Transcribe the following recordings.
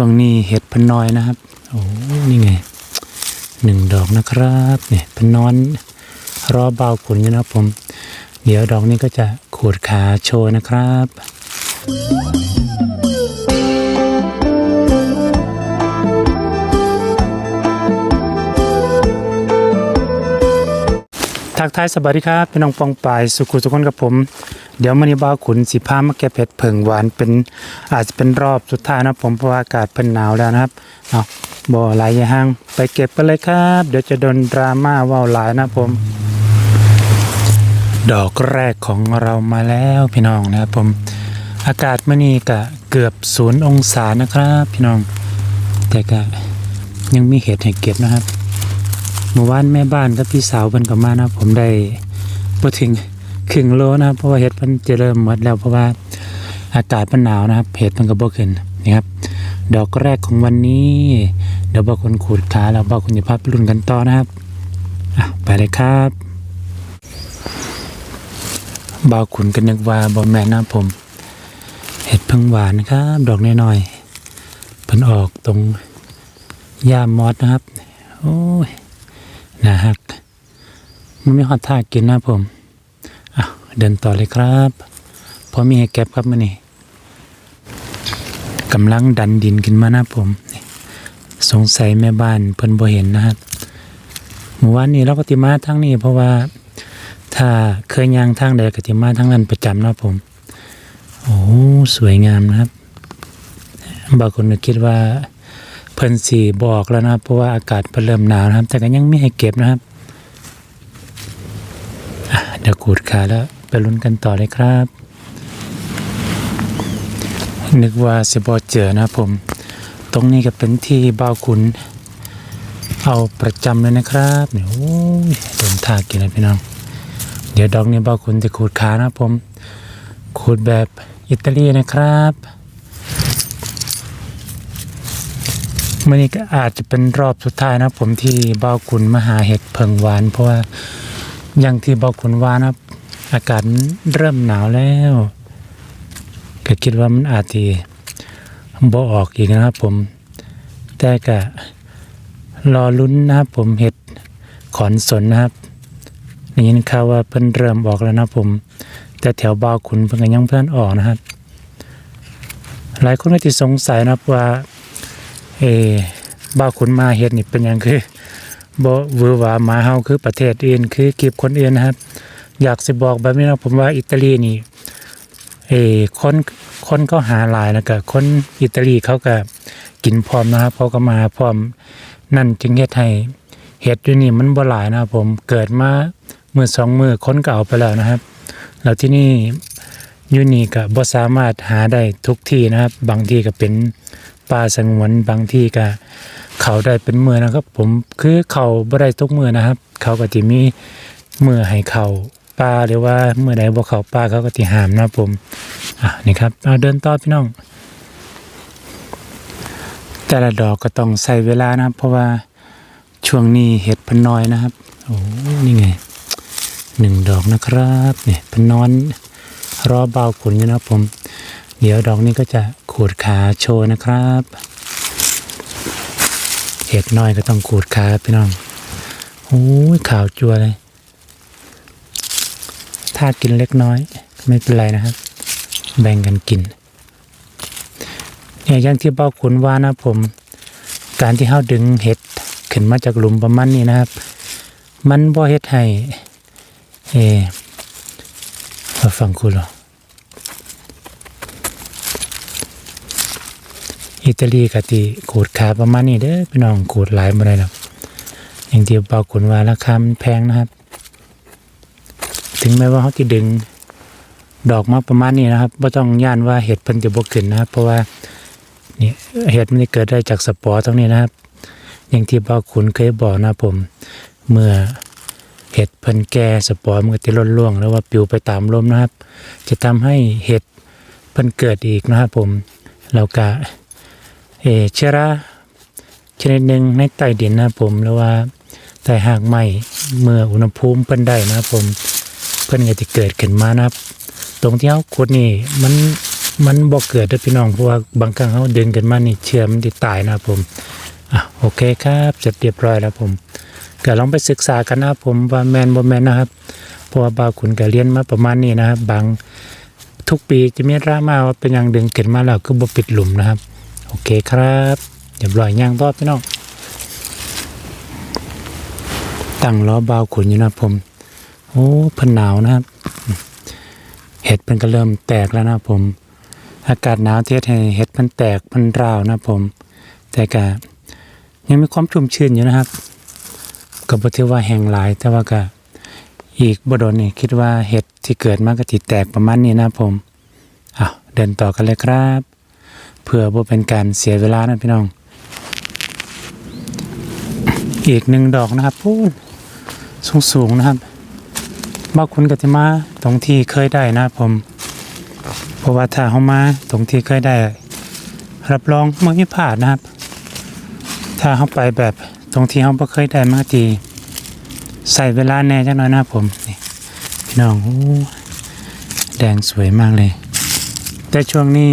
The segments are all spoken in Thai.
ช่วงนี้เห็ดพันน้อยนะครับ โอ้นี่ไงหนึ่งดอกนะครับเนี่ยพันนอนรอเบาขุนอยู่นะครับผม เดี๋ยวดอกนี้ก็จะขูดขาโชว์นะครับทักทายสวัสดีครับพี่น้องปองปายสุขุสุขคนกับผม เดี๋ยวมันนี้บ้าวขุนสิพามาแก้เผ็ดเผิงหวานเป็นอาจจะเป็นรอบสุดท้ายนะผมเพราะอากาศเป็นหนาวแล้วนะครับเอาบ่หลายยาห้าง ไปเก็บไปเลยครับ เดี๋ยวจะโดนดราม่าว่าวหลายนะผม ดอกแรกของเรามาแล้วพี่น้องนะครับผมอากาศมื่อนี้ก็เกือบศูนย์องศานะครับ พี่น้อง แต่ก็ยังมีเห็ดให้เก็บนะครับเมื่อวานแม่บ้านกับพี่สาวเพิ่นก็มานะผมได้พอถึง ครึ่งโลนะครับ เพราะว่าเห็ดมันจะเริ่มหมดแล้วเพราะว่าอากาศมันหนาวนะครับ เห็ดมันก็บ่ขึ้นนี่ครับ ดอกแรกของวันนี้ เดี๋ยวบอกคนขูดขาแล้วบอกคนจะพาไปรุ่นกันต่อนะครับอไปเลยครับบาวขุนกันนึกว่าบ่แมนนะผม เห็ดพิ่งหวานนะครับ ดอกน้อยๆเพิ่นออกตรงย่ามมอดนะครับ โอ้ยนะฮัก มันไม่หอดท่ากินนะผม เดินต่อเลยครับเพอมีให้เก็บครับมันนี่กำลังดันดินขึ้นมานะผมสงสัยแม่บ้านเพิ่นบ่เห็นนะครับเมื่อวานนี้เราก็ติมาทั้งนี้ เพราะว่าถ้าเคยย่างทางใดก็ติมาทั้งนั้นประจำนะผม โอ้สวยงามนะครับบางคนก็คิดว่าเพิ่นสีบอกแล้วนะครับ เพราะว่าอากาศเพิ่นเริ่มหนาวนะครับ แต่ก็ยังไม่ให้เก็บนะครับเดี๋ยวขูดขาแล้ว ไปลุ้นกันต่อเลยครับ นึกว่าสิบอเจอนะผม ตรงนี้ก็เป็นที่บ่าขุน เอาประจำเลยนะครับเนี่ยโอ้ยโดนทากินเลยพี่น้อง เดี๋ยวดอกนี้บ่าขุนจะขูดขานะผม ขูดแบบอิตาลีนะครับมื่อนี้ก็อาจจะเป็นรอบสุดท้ายนะผมที่เบาขุนมหาเห็ดเพิงหวาน เพราะว่าอย่างที่เบาขุนว่านะ อากาศเริ่มหนาวแล้วก็คิดว่ามันอาจจะบ่ออกอีกนะครับ ผม แต่ก็รอลุ้นนะครับผมเห็ดขอนสนนะครับได้ยินข่าวว่าเพิ่นเริ่มออกแล้วนะครับผม แต่แถวเบาวขุนเพิ่นก็ยังเพิ่นออกนะครับ หลายคนก็ที่สงสัยนะครับว่า เอบ้าวขุนมาเฮ็ดนี่เป็นยังคือบ่หวือหวามาเฮาคือประเทศอื่นคือกีบคนอื่นนะครับ อยากสิบอกแบบนี้นะผมว่าอิตาลีนี่เออคนคนเขาหาหลายแล้วก็คนอิตาลีเขาก็กินพร้อมนะครับเขาก็มาพร้อมนั่นจึงเฮ็ดให้เห็ดอยู่นี่มันบ่หลายนะครับผมเกิดมาเมื่อสองมือคนก็เอาไปแล้วนะครับแล้วที่นี่ยูนี่ก็บ่สามารถหาได้ทุกที่นะครับ บางที่ก็เป็นป่าสงวนบางที่ก็เขาได้เป็นมือนะครับ ผมคือเขาบ่ได้ทุกมือนะครับ เขาก็จะมีมือให้เขา ป่าหรือว่าเมื่อใดบ่เขาป่าเขาก็จะห้ามนะผมอะนี่ครับเอาเดินต่อพี่น้อง แต่ละดอกก็ต้องใส่เวลานะครับ เพราะว่าช่วงนี้เห็ดพันน้อยนะครับโอ้นี่ไงหนึ่งดอกนะครับเนี่ยพันนอนรอเบาขุนอยู่นะผม เดี๋ยวดอกนี้ก็จะขูดขาโชว์นะครับเห็ดน้อยก็ต้องขูดขาพี่น้องโอ้ยขาวจัวเลย ถ้ากินเล็กน้อย ไม่เป็นไรนะครับ แบ่งกันกินเนี่ยอย่างที่เบ้าขุนว่านะผม การที่เฮาดึงเห็ดขึ้นมาจากหลุมประมาณนี้นะครับ มันบ่เฮ็ดให้เออฟังคุณหรออิตาลีกะติขูดขาประมาณนี้เด้อพี่น้องขูดหลายบ่ได้หรอกอย่างที่เบาขุนว่าราคาแพงนะครับ ถึงแม้ว่าเขาจะดึงดอกมาประมาณนี้นะครับบ่ต้องย่านว่าเห็ดเพิ่นจะบ่ขึ้นนะครับ เพราะว่านี่เห็ดมันจะเกิดได้จากสปอร์ตรงนี้นะครับ อย่างที่เบาขุนเคยบอกนะผม เมื่อเห็ดเพิ่นแก่สปอร์มันก็จะล่นล่วงแล้วว่าปลิวไปตามลมนะครับ จะทำให้เห็ดเพิ่นเกิดอีกนะครับผมแล้วก็เอเชื้อราชนิดหนึ่งในใต้ดินนะครับผมหรือว่าใต้หากไม้เมื่ออุณหภูมิเพิ่นได้นะครับผม เพิ่นก็จะเกิดขึ้นมานะครับ ตรงที่เขาขุดนี่มันมันบ่เกิดด้อพี่น้องเพราะว่าบางครั้งเขาดึงกันมานี่เชื่อมันติตายนะครับผมอะโอเคครับเสร็จเรียบร้อยแล้วผมก็ลองไปศึกษากันนะครับผมว่าแมนบ่แมนนะครับเพราะว่าบาขุนก็เรียนมาประมาณนี้นะครับบางทุกปีจะมีราม่าว่าเป็นอย่างดึงเกิดมาแล้วก็บ่ปิดหลุมนะครับ โอเคครับเรียบร้อยย่างต่อพี่น้องตั้งล้อบาขุนอยู่นะผม โอ้เพันหนาวนะครับ เห็ดมันก็เริ่มแตกแล้วนะผม อากาศหนาวเทศให้เห็ดมันแตกมันราวนะผม แต่ก็ยังมีความชุ่มชื้นอยู่นะครับก็บ่ถือว่าแห้งหลาย แต่ว่าก็อีกบ่โดนนี่คิดว่าเห็ดที่เกิดมาก็ติดแตกประมาณนี้นะผมอ้าวเดินต่อกันเลยครับ เพื่อบ่เป็นการเสียเวลานะพี่น้อง อีกหนึ่งดอกนะครับพูนสูงๆนะครับ บางคนก็จะมาตรงที่เคยได้นะผมเพราะว่าถ้าเขามาตรงที่เคยได้ รับรองไม่มีพลาดนะครับ ถ้าเขาไปแบบตรงที่เขาไม่เคยได้มาทีใส่เวลาแน่จังน่อยนะครับผมนี่พี่น้องโอ้แดงสวยมากเลย แต่ช่วงนี้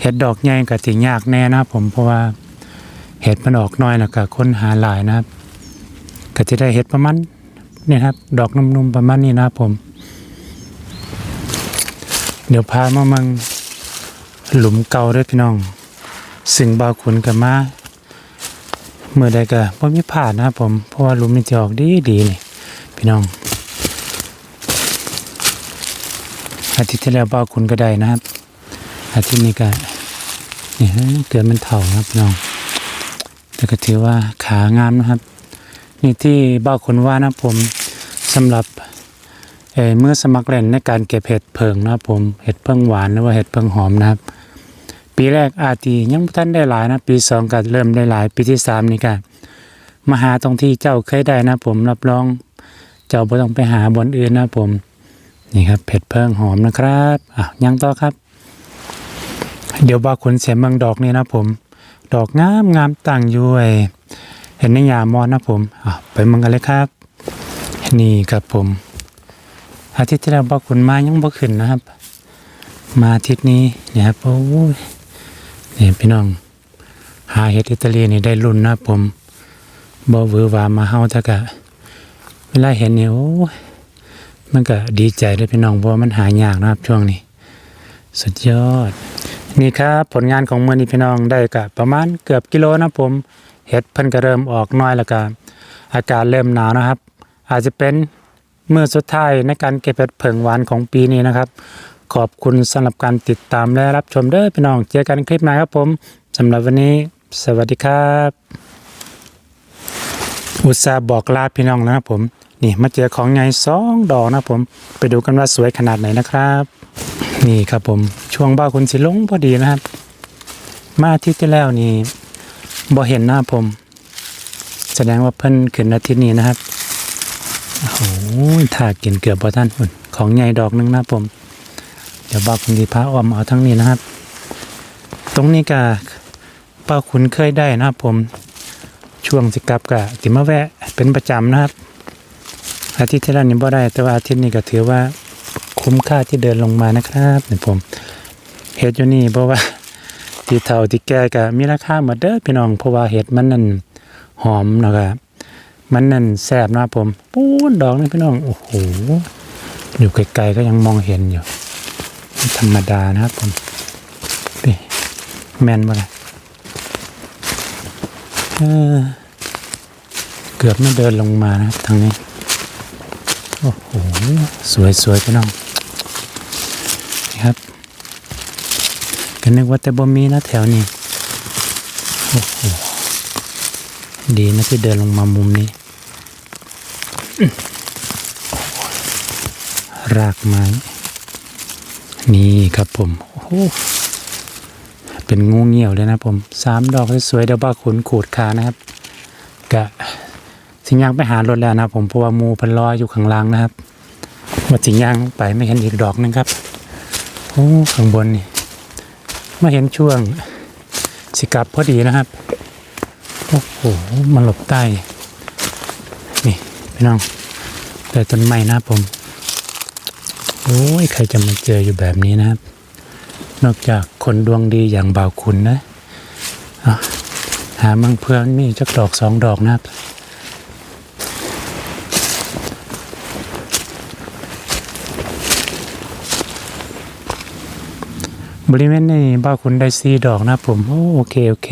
เห็ดดอกใหญ่กับติยากแน่นะครับผมเพราะว่าเห็ดมันออกน้อยแล้วก็ค้นหาหลายนะครับก็จะได้เห็ดประมาณ เนี่ยครับ ดอกนุ่มๆประมาณนี้นะครับผม เดี๋ยวพามามังหลุมเก่าด้วยพี่น้อง สิ่งบาขุนกับมาเมื่อใดก็บ่มีผ่านนะครับผม เพราะว่าหลุมมันจะออกดีดีนี่พี่น้อง อาทิตย์ที่แล้วบาขุนก็ได้นะครับ อาทิตย์นี้ก็นี่ฮะเกิดมันเถ่านะครับพี่น้องแต่ก็ถือว่าขางามนะครับ นี่ที่บ้าวขุนว่านะผมสำหรับเอ่อเมื่อสมัครเล่นในการเก็บเห็ดเพิงนะครับผมเห็ดเพิงหวานหรือว่าเห็ดเพิงหอมนะครับ ปีแรกอาจียังท่านได้หลายนะ ปีสองก็เริ่มได้หลาย ปีที่สามนี่ก็มาหาตรงที่เจ้าเคยได้นะ ผมรับรองเจ้าบ่ต้องไปหาบนอื่นนะผมนี่ครับเห็ดเพิงหอมนะครับอะยังต่อครับ เดี๋ยวบ้าคนเสียมืองดอกนี่นะผม ดอกงามงามตั้งอยู่ไอ เห็นในยามอนนะผมไปมืองกันเลยครับ นี่ครับผม อาทิตย์ที่แล้วบอกคุณมายังบ่ขึ้นนะครับ มาอาทิตย์นี้เนี่ยครับโอ้ยนี่พี่น้อง หาเห็ดอิตาลีนี่ได้รุ่นนะผมบ่หวือวามาเฮาแตะกะ เวลาเห็นนี่โอ้ยมันก็ดีใจด้วยพี่น้องเพราะว่ามันหายากนะครับช่วงนี้ สุดยอด นี่ครับผลงานของมือนี้พี่น้องได้กะประมาณเกือบกิโลนะผม เห็ดเพิ่นก็เริ่มออกน้อยแล้วก็อากาศเริ่มหนาวนะครับ อาจจะเป็นเมื่อสุดท้ายในการเก็บเห็ดเผิงหวานของปีนี้นะครับ ขอบคุณสำหรับการติดตามและรับชมเด้อพี่น้องเจอกันคลิปหน้าครับผมสำหรับวันนี้ สวัสดีครับ อุตส่าห์บอกลาพี่น้องแล้วนะครับผมนี่มาเจอของใหญ่สองดอกนะผมไปดูกันว่าสวยขนาดไหนนะครับ นี่ครับผมช่วงบ้าคุณสิลงพอดีนะครับ มาทิตย์ที่แล้วนี่ บ่เห็นหน้าผม แสดงว่าเพิ่นขึ้นอาทิตย์นี้นะครับโอ้โหถ้ากินเกือบพอท่านอุ่นของใหญ่ดอกหนึงนะผม เดี๋ยวบอกคุณดีพระออมเอาทั้งนี้นะครับ ตรงนี้ก็ป้าขุนเคยได้นะครับผม ช่วงสิกลับก็ติมาแวะ เป็นประจำนะครับ อาทิตย์ที่แล้วนี่บ่ได้ แต่ว่าอาทิตย์นี้ก็ถือว่าคุ้มค่าที่เดินลงมานะครับเนี่ยผมเห็ดอยู่นี่เพราะว่า ที่เท่าที่แก่ก็มีราคาหมดเด้อพี่น้อง เพราะว่าเห็ดมันนั่นหอมนะครับมันนั่นแซ่บนะครับผมปูนดอกนี่พี่น้องโอ้โหอยู่ไกลๆก็ยังมองเห็นอยู่ ธรรมดานะครับผมนี่แมนบ่ล่ะเออเกือบไม่เดินลงมานะครับทางนี้ โอ้โห สวยๆพี่น้องนี่ครับก็ นึกว่าแต่บ่มีนะแถวนี้โอ้โหดีนะที่เดินลงมามุมนี้ รากไม้ นี่ครับผมโอ้โหเป็นงูเงี่ยวเลยนะผมสามดอกสวยเดี๋ยวบ้าขนขูดขานะครับกะสิงย่างไปหารถแล้วนะผมเพราะว่ามูพันลอยอยู่ข้างล่างนะครับว่าสิงย่างไปไม่เห็นอีกดอกหนึงครับโอ้ข้างบนนี่ มาเห็นช่วงสิกลับพอดีนะครับ โอ้โหมาหลบใต้ นี่พี่น้องใต้ต้นไม้นะผม โอ้ย ใครจะมาเจออยู่แบบนี้นะครับ นอกจากคนดวงดีอย่างบ่าวคุณนะอะหามังเพื่อนมีจักดอกสองดอกนะครับ บริเวณนี้บ้าคุณได้สีดอกนะผมโอเค โอเค